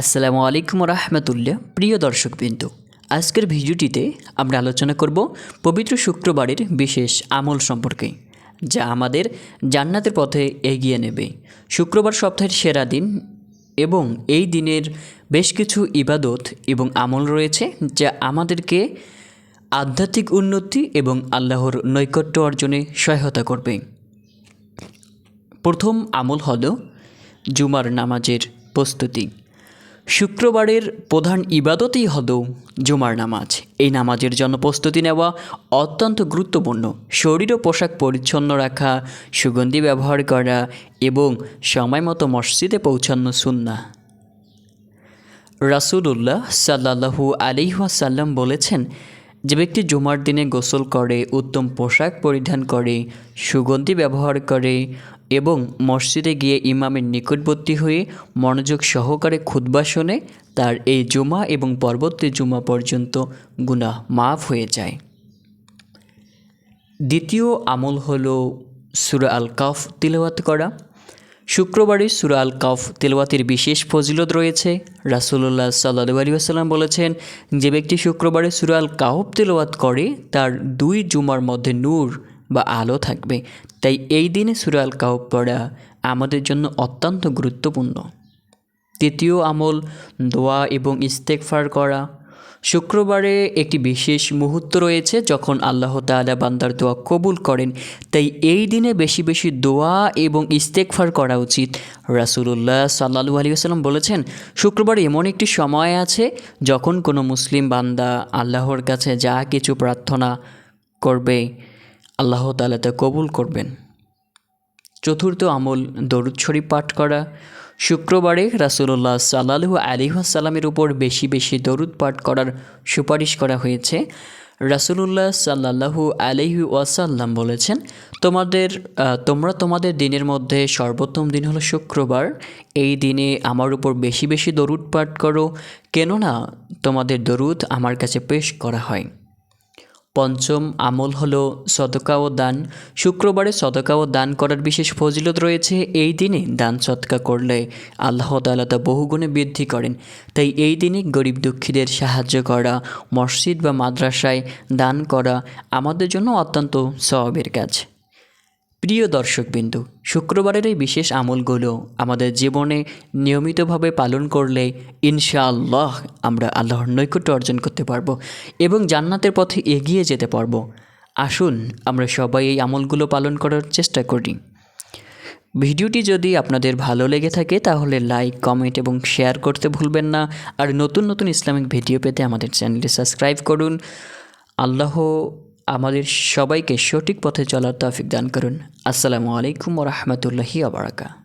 আসসালামু আলাইকুম রহমতুল্লাহ প্রিয় দর্শকবৃন্দ। আজকের ভিডিওটিতে আমরা আলোচনা করব পবিত্র শুক্রবারের বিশেষ আমল সম্পর্কে, যা আমাদের জান্নাতের পথে এগিয়ে নেবে। শুক্রবার সপ্তাহের সেরা দিন এবং এই দিনের বেশ কিছু ইবাদত এবং আমল রয়েছে, যা আমাদেরকে আধ্যাত্মিক উন্নতি এবং আল্লাহর নৈকট্য অর্জনে সহায়তা করবে। প্রথম আমল হল জুমার নামাজের প্রস্তুতি। শুক্রবারের প্রধান ইবাদতই হল জুমার নামাজ। এই নামাজের জন্য প্রস্তুতি নেওয়া অত্যন্ত গুরুত্বপূর্ণ। শরীর ও পোশাক পরিচ্ছন্ন রাখা, সুগন্ধি ব্যবহার করা এবং সময় মতো মসজিদে পৌঁছানো সুন্না রাসুলুল্লাহ সাল্লাহু আলিহাসাল্লাম বলেছেন, যে ব্যক্তি জুমার দিনে গোসল করে, উত্তম পোশাক পরিধান করে, সুগন্ধি ব্যবহার করে এবং মসজিদে গিয়ে ইমামের নিকটবর্তী হয়ে মনোযোগ সহকারে খুদ্া শোনে তার এই জুমা এবং পরবর্তী জুমা পর্যন্ত গুনাহ মাফ হয়ে যায়। দ্বিতীয় আমল হল সুরা আল কাফ তিলওয়াত করা। শুক্রবারে সুরা আল কাফ তেলওয়াতের বিশেষ ফজিলত রয়েছে। রাসুল্লাহ সাল্লু আলী আসাল্লাম বলেছেন, যে ব্যক্তি শুক্রবারে সুরা আল কাহব তেলওয়াত করে, তার দুই জুমার মধ্যে নূর বা আলো থাকবে। তাই এই দিনে সুরাল কাহব পড়া আমাদের জন্য অত্যন্ত গুরুত্বপূর্ণ। তৃতীয় আমল, দোয়া এবং ইস্তেকফার করা। শুক্রবারে একটি বিশেষ মুহূর্ত রয়েছে যখন আল্লাহ তালা বান্দার দোয়া কবুল করেন। তাই এই দিনে বেশি বেশি দোয়া এবং ইস্তেকফার করা উচিত। রাসুলুল্লাহ সাল্লাহু আলী আসাল্লাম বলেছেন, শুক্রবার এমন একটি সময় আছে যখন কোনো মুসলিম বান্দা আল্লাহর কাছে যা কিছু প্রার্থনা করবে আল্লাহ তালা তা কবুল করবেন। চতুর্থ আমল, দরুদ পাঠ করা। শুক্রবারে রাসুল্লাহ সাল্লাহু আলিহাসাল্লামের উপর বেশি বেশি দরুদ পাঠ করার সুপারিশ করা হয়েছে। রাসুলুল্লাহ সাল্লাহু আলহি ওয়াসাল্লাম বলেছেন, তোমাদের তোমরা তোমাদের দিনের মধ্যে সর্বোত্তম দিন হলো শুক্রবার। এই দিনে আমার উপর বেশি বেশি দরুদ পাঠ করো। কেননা তোমাদের দরুদ আমার কাছে পেশ করা হয়। পঞ্চম আমল হলো সদকা ও দান। শুক্রবারে সদকা ও দান করার বিশেষ ফজিলত রয়েছে, এই দিনে দান সৎকা করলে আল্লাহ তালা তা বহুগুণে বৃদ্ধি করেন। তাই এই দিনে গরিব দুঃখীদের সাহায্য করা, মসজিদ বা মাদ্রাসায় দান করা আমাদের জন্য অত্যন্ত স্বভাবের কাজ। প্রিয় দর্শকবিন্দু, শুক্রবারের এই বিশেষ আমলগুলো আমাদের জীবনে নিয়মিতভাবে পালন করলে ইনশাআল্লাহ আমরা আল্লাহর নৈকট্য অর্জন করতে পারব এবং জান্নাতের পথে এগিয়ে যেতে পারব। আসুন আমরা সবাই এই আমলগুলো পালন করার চেষ্টা করি। ভিডিওটি যদি আপনাদের ভালো লেগে থাকে তাহলে লাইক, কমেন্ট এবং শেয়ার করতে ভুলবেন না আর নতুন নতুন ইসলামিক ভিডিও পেতে আমাদের চ্যানেলটি সাবস্ক্রাইব করুন। আল্লাহ আমাদের সবাইকে সঠিক পথে চলার তৌফিক দান করুন। আসসালামু আলাইকুম রহমতুল্লাহি আবরাকা